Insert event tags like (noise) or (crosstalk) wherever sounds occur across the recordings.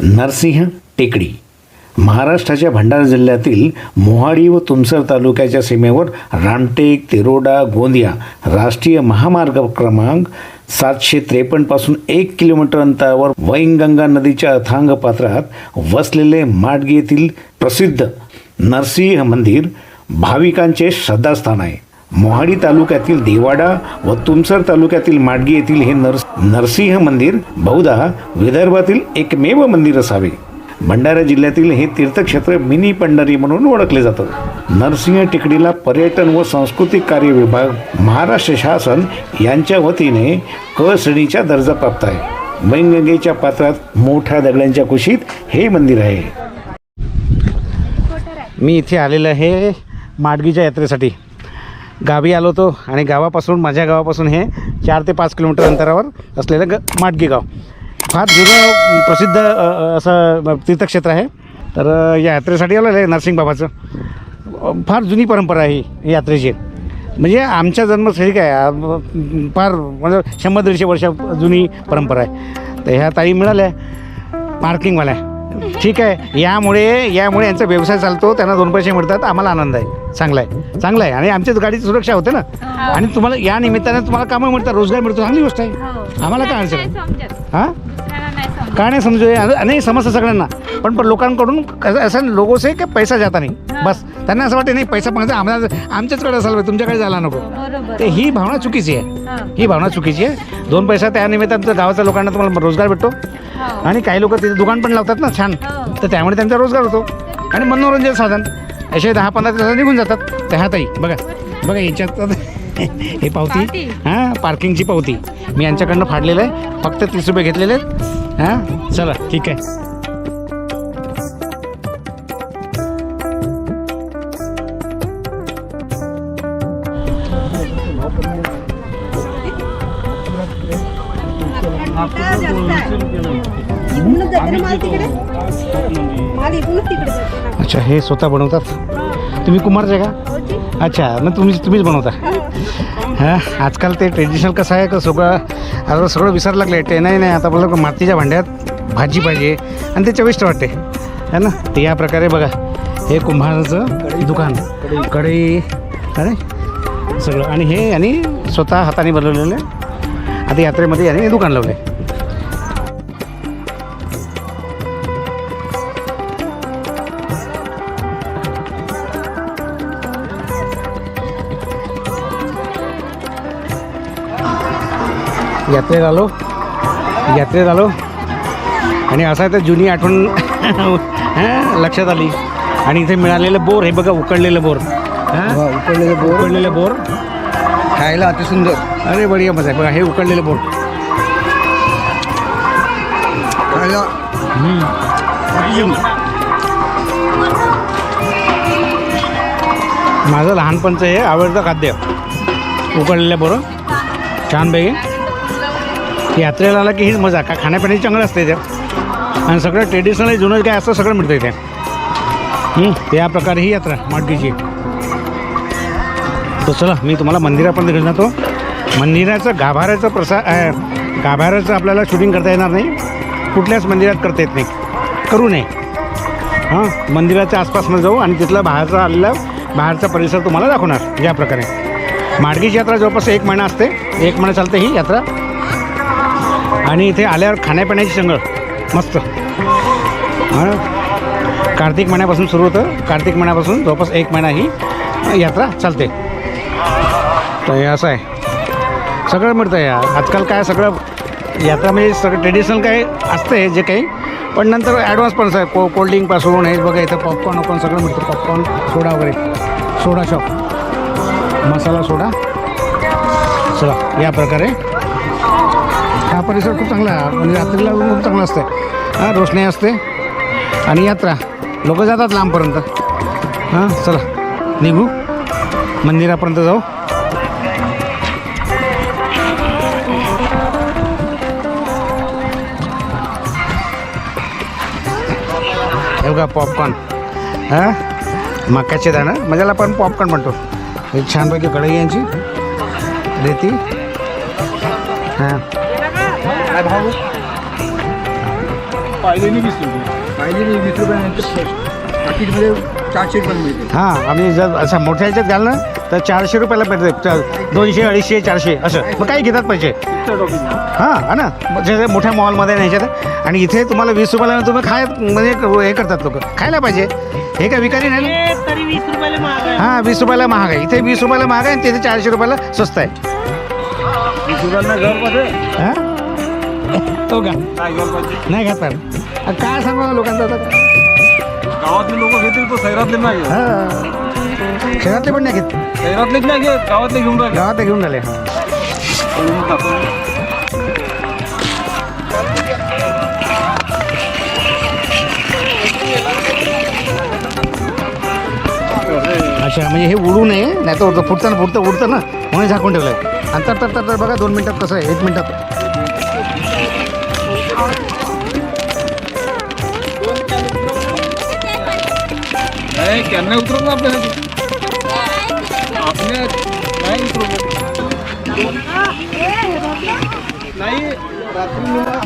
नरसिंह टेकडी. महाराष्ट्राच्या भंडारा जिल्ह्यातील मोहाडी व तुमसर तालुक्याच्या सीमेवर रामटेक तिरोडा गोंदिया राष्ट्रीय महामार्ग क्रमांक सातशे त्रेपन्नपासून एक किलोमीटर अंतरावर वैनगंगा नदीच्या अथांग पात्रात वसलेले माडगी येथील प्रसिद्ध नरसिंह मंदिर भाविकांचे श्रद्धास्थान आहे. मोहाडी तालुक्यातील देवाडा व तुमसर तालुक्यातील माडगी येथील हे नर नरसिंह मंदिर बहुधा विदर्भातील एकमेव मंदिर असावे. भंडारा जिल्ह्यातील हे तीर्थक्षेत्र मिनी पंढरी म्हणून ओळखले जातं. नरसिंह टेकडीला पर्यटन व सांस्कृतिक कार्य विभाग महाराष्ट्र शासन यांच्या वतीने क श्रेणीचा दर्जा प्राप्त आहे. वैनगंगेच्या पात्रात मोठ्या दगडांच्या कुशीत हे मंदिर आहे. मी इथे आलेलं आहे माडगीच्या यात्रेसाठी. गावी आलो होतो आणि गावापासून माझ्या गावापासून हे चार ते पाच किलोमीटर अंतरावर असलेलं ग माटगी गाव फार जुनं प्रसिद्ध असं तीर्थक्षेत्र आहे. तर या यात्रेसाठी आलेलं आहे नरसिंग बाबाचं. फार जुनी परंपरा आहे ही यात्रेची. म्हणजे आमच्या जन्मस्थळी काय फार म्हणजे शंभर दीडशे वर्ष जुनी परंपरा आहे. तर ह्या ताई मिळाल्या पार्किंगवाल्या ठीक आहे. यामुळे यामुळे यांचा व्यवसाय चालतो त्यांना दोन पैसे मिळतात आम्हाला आनंद आहे. चांगला आहे. चांगला आहे. आणि आमच्याच गाडीची सुरक्षा होते ना. आणि तुम्हाला या निमित्ताने तुम्हाला कामं मिळतात रोजगार मिळतो. चांगली गोष्ट आहे. आम्हाला काय अडचण आहे? हां? दुसऱ्याला नाही समजू? नाही समजतं सगळ्यांना. पण पण लोकांकडून कसं- असं लोगो से की पैसा जाता नाही. बस. त्यांना असं वाटतं नाही पैसा मागता आम्हाला आमच्याचकडे असायला पाहिजे, तुमच्याकडे झाला नको. बरोबर. ते ही भावना चुकीची आहे. हा. ही भावना चुकीची आहे. दोन पैसा त्या निमित्तानं गावाच्या लोकांना तुम्हाला रोजगार भेटतो. हो. आणि काही लोक तिथे दुकान पण लावतात ना छान. हो. तर त्यामुळे त्यांचा रोजगार होतो. आणि मनोरंजन साधन. असे दहा पंधरा दिवस निघून जातात. त्या हाताई बघा. बघा याच्यात (laughs) हे पावती. पावती? हां पार्किंगची पावती. मी यांच्याकडनं फाडलेलं आहे. फक्त तीस रुपये घेतलेले आहेत. हां चला ठीक आहे. अच्छा हे स्वतः बनवतात? तुम्ही कुमारचे का? अच्छा मग तुम्ही तुम्हीच बनवता. हां. आजकाल ते ट्रेडिशनल कसं आहे? का सगळं आता सगळं विसरायला लागले. ते नाही नाही आता बोला मातीच्या भांड्यात भाजी पाहिजे. आणि ते चविष्ट वाटते. है ना? ते या प्रकारे बघा हे कुंभाराचं दुकान. कढई. अरे सगळं. आणि हे आणि स्वतः हाताने बनवलेलं आहे. आता यात्रेमध्ये याने दुकान लावलं यात्रेत आलो. यात्रेत आलो. आणि असं तर जुनी आठवण (laughs) लक्षात आली. आणि इथे मिळालेलं बोर हे बघा उकडलेलं बोर. हं? उकडलेले बोर. उकडलेलं बोर. खायला अतिसुंदर अरे बढिया मजा आहे. बघा हे उकडलेलं बोर. खायला. माझं लहानपणचं हे आवडतं खाद्य. उकडलेलं बोरं. छानपैकी यात्रेला आला की हीच मजा. का खाण्यापिण्याची चांगलं असते ते आणि सगळं ट्रेडिशनल जुनं काय असतं सगळं मिळतं इथे. त्या प्रकारे ही यात्रा माडगीची तर चला मी तुम्हाला मंदिरापर्यंत घेऊन जातो. मंदिराचं गाभाऱ्याचं प्रसा गाभाऱ्याचं आपल्याला शूटिंग करता येणार नाही. कुठल्याच मंदिरात करता येत नाही. करू नये. हां मंदिराच्या आसपासनं जाऊ आणि तिथला बाहेरचा आलेला बाहेरचा परिसर तुम्हाला दाखवणार या प्रकारे. माडगीची यात्रा जवळपास एक महिना असते. एक महिना चालते ही यात्रा. आणि इथे आल्यावर खाण्यापिण्याची संगळ मस्त. हां. कार्तिक महिन्यापासून सुरू होतं. कार्तिक महिन्यापासून जवळपास एक महिना ही यात्रा चालते. तर हे असं आहे. सगळं मिळतं या आजकाल काय सगळं यात्रा म्हणजे सगळं ट्रेडिशनल काय असते जे काही. पण नंतर ॲडव्हान्स पण आहे को कोल्ड्रिंकपासून हे बघा इथं पॉपकॉर्न वॉपकॉर्न सगळं मिळतं. पॉपकॉर्न सोडा वगैरे. सोडा शॉप मसाला सोडा चला या प्रकारे. परिसर खूप चांगला म्हणजे रात्रीला खूप चांगला असते हां रोषणाई असते. आणि यात्रा. लोक जातात लांबपर्यंत. हां चला. निघू. मंदिरापर्यंत जाऊ. हे बघा पॉपकॉर्न हां? मकाचे दाणं. मजाला पण पॉपकॉर्न म्हणतो. हे छानपैकी कढई यांची. रेती. हां. पाहिलेली वीस रुपये. पाहिजे नाही वीस रुपयानंतर पाकिटमध्ये चारशे रुपये मिळते. हां आम्ही जर असं मोठ्या ह्याच्यात घाल ना तर चारशे रुपयाला भेटते दोनशे अडीचशे चारशे असं. मग काही घेतात पैसे. हां हा ना. मग जे मोठ्या मॉलमध्ये नाही ह्याच्यात. आणि इथे तुम्हाला वीस रुपयाला तुम्ही खाय म्हणजे हे करतात लोक. खायला पाहिजे. हे काय विकारी नाही ना? तरी वीस रुपयाला महाग आहे. हां वीस रुपयाला महाग आहे. इथे वीस रुपयाला महाग आहे आणि तिथे चारशे रुपयाला स्वस्त आहे. वीस रुपयाला घरमध्ये हां? तो का? पाहिजे नाही पण काय सांगा लोकांचं आता? गावातले लोक घेतील तो शहरातले नाही घेत. हां. शहरातले पण नाही घेत. शहरातलेच नाही घेत गावातले घेऊन राहिले. गावात घेऊन हां म्हणून टाकून. अच्छा म्हणजे हे उडू नये नाही तर फुटताना फुटतं उडतं ना म्हणून झाकून ठेवलं आहे आणि तर तर तर तर बघा दोन मिनटात कसं आहे एक मिनटात. नाही त्यांना उतरव ना आपल्यासाठी आपल्या नाही उतरव नाही रात्री निघा.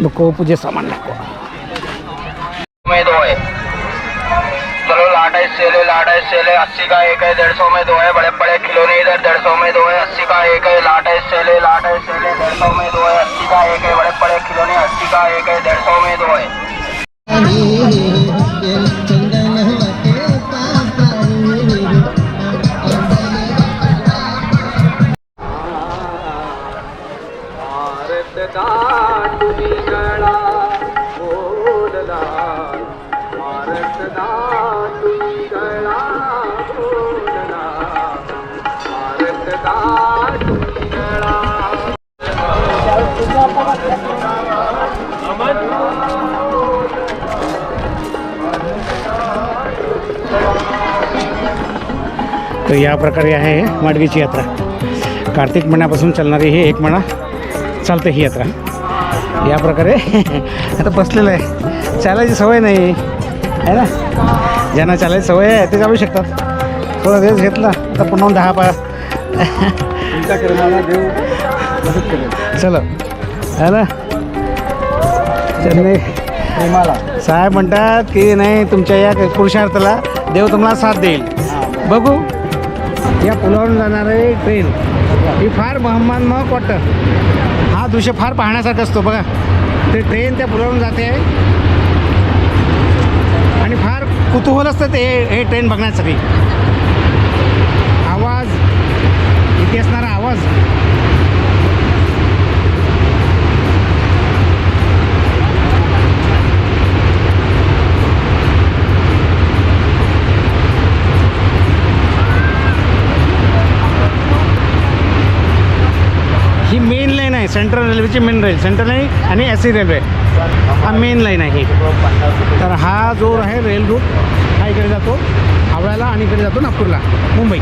नको पूजे सामान नको. में दो है चलो लाट सेले लाट है सेले अस्सी का एक है डेढ़ सौ में दो है बड़े बड़े खिलौने इधर डेढ़ सौ में दो है अस्सी का एक है लाट है सेले लाट सेले डेढ़ सौ में दो है अस्सी का एक है बड़े बड़े खिलौने अस्सी का एक है डेढ़ सौ में दो है तर या प्रकारे आहे माडगीची यात्रा. कार्तिक महिन्यापासून चालणारी ही एक महिना चालते ही यात्रा. या प्रकारे (laughs) आता बसलेलं आहे. चालायची सवय नाही. आहे ना? ज्यांना चालायची सवय आहे ते चालू शकतात. थोडा वेळ घेतला तर पुन्हा दहा पाच. (laughs) चला. है ना? त्यांनी प्रेमाला साहेब म्हणतात की नाही तुमच्या या पुरुषार्थाला देव तुम्हाला साथ देईल. बघू. या पुलावरून जाणारे ट्रेन ही फार महमान महक वाटतं हा दृश्य फार पाहण्यासारखं असतो बघा. ते ट्रेन त्या पुलावरून जाते. आणि फार कुतूहल असतं ते हे ट्रेन बघण्यासाठी. आवाज इथे असणारा आवाज. ही मेन लाईन आहे. सेंट्रल रेल्वेची मेन रेल सेंट्रल लाईन आणि एस सी रेल्वे हा मेन लाईन आहे ही. तर हा जो आहे रेल रूट हा इकडे जातो. हावळ्याला आणि इकडे जातो नागपूरला. मुंबई.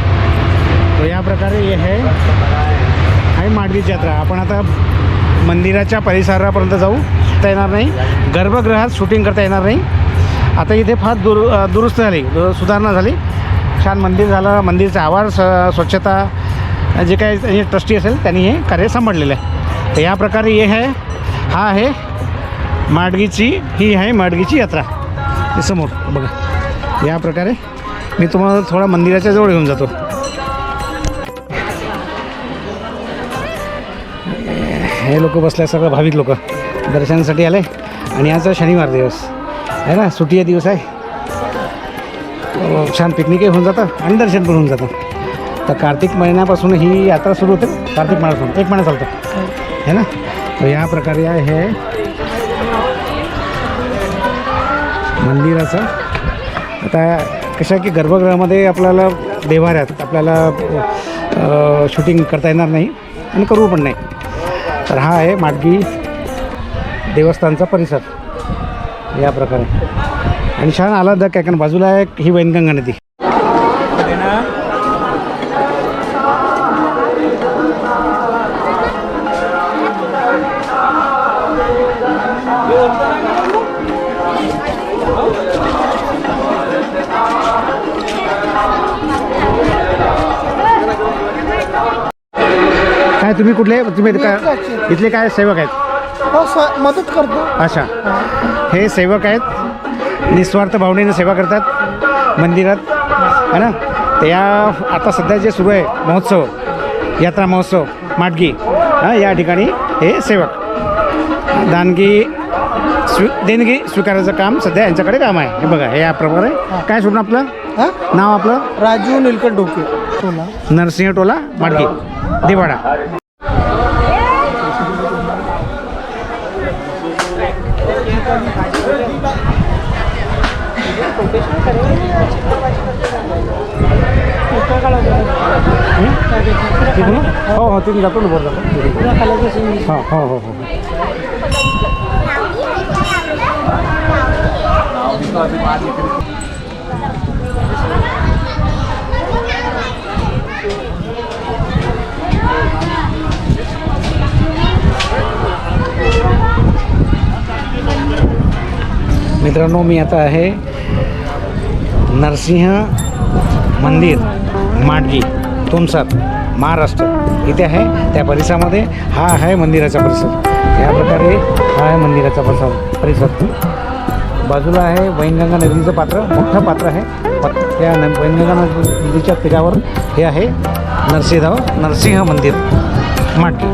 तर या प्रकारे हे आहे. आहे माडगीची यात्रा. आपण आता मंदिराच्या परिसरापर्यंत जाऊ. करता येणार नाही. गर्भगृहात शूटिंग करता येणार नाही. आता इथे फार दुर दुरुस्त झाली. सुधारणा झाली. छान मंदिर झालं. मंदिरचा आवार स- स्वच्छता जे काय हे ट्रस्टी असेल त्यांनी हे कार्य सांभाळलेलं आहे. तर या प्रकारे हे आहे हा आहे माडगीची ही आहे माडगीची यात्रा. समोर बघा. या प्रकारे मी तुम्हाला थोडा मंदिराच्या जवळ घेऊन जातो. हे लोक बसले सगळं भाविक लोक दर्शनासाठी आले. आणि आज शनिवार दिवस. आहे ना? सुट्टीचा दिवस आहे. छान पिकनिकही होऊन जातं आणि दर्शन पण होऊन जातं. तर कार्तिक महिन्यापासून ही यात्रा सुरू होते. कार्तिक महिन्यापासून एक महिना चालतं. है. ना? तर या प्रकारे आहे हे मंदिराचं. आता कसं आहे की गर्भगृहामध्ये आपल्याला देवाऱ्यात आपल्याला शूटिंग करता येणार नाही आणि करू पण नाही. तर हा आहे माडगी देवस्थानचा परिसर. या प्रकारे. आणि छान आल्हाददायक आहे कारण बाजूला आहे ही वैनगंगा नदी. तुम्ही कुठले? तुम्ही काय इथले काय सेवक आहेत? हो मदत करतो. अच्छा. हे. सेवक आहेत. निस्वार्थ भावनेने सेवा करतात. मंदिरात. है ना? तर या आता सध्या जे सुरू आहे महोत्सव यात्रा महोत्सव माटगी हां या ठिकाणी हे सेवक. दानगी स्वी देणगी स्वीकारायचं काम सध्या यांच्याकडे काम आहे. हे बघा हे या प्रकारे. काय सोडून आपलं? हा? नाव आपलं? राजू निलकंठ डोके सोना नरसिंह टोला माडगी दिवाडा हो हो तिथून जातो ना वर जातो. हो हो हो हो. मित्रांनो मी आता आहे नरसिंह मंदिर माडगी तुमसात महाराष्ट्र. इथे आहे त्या परिसरामध्ये. हा आहे मंदिराचा परिसर. या प्रकारे हा आहे मंदिराचा परिसर. परिसर. बाजूला आहे वैनगंगा नदीचं पात्र. मोठं पात्र आहे. त्या न वैनगंगा नदीच्या तीरावर हे आहे नरसिंहराव नरसिंह मंदिर माडगी.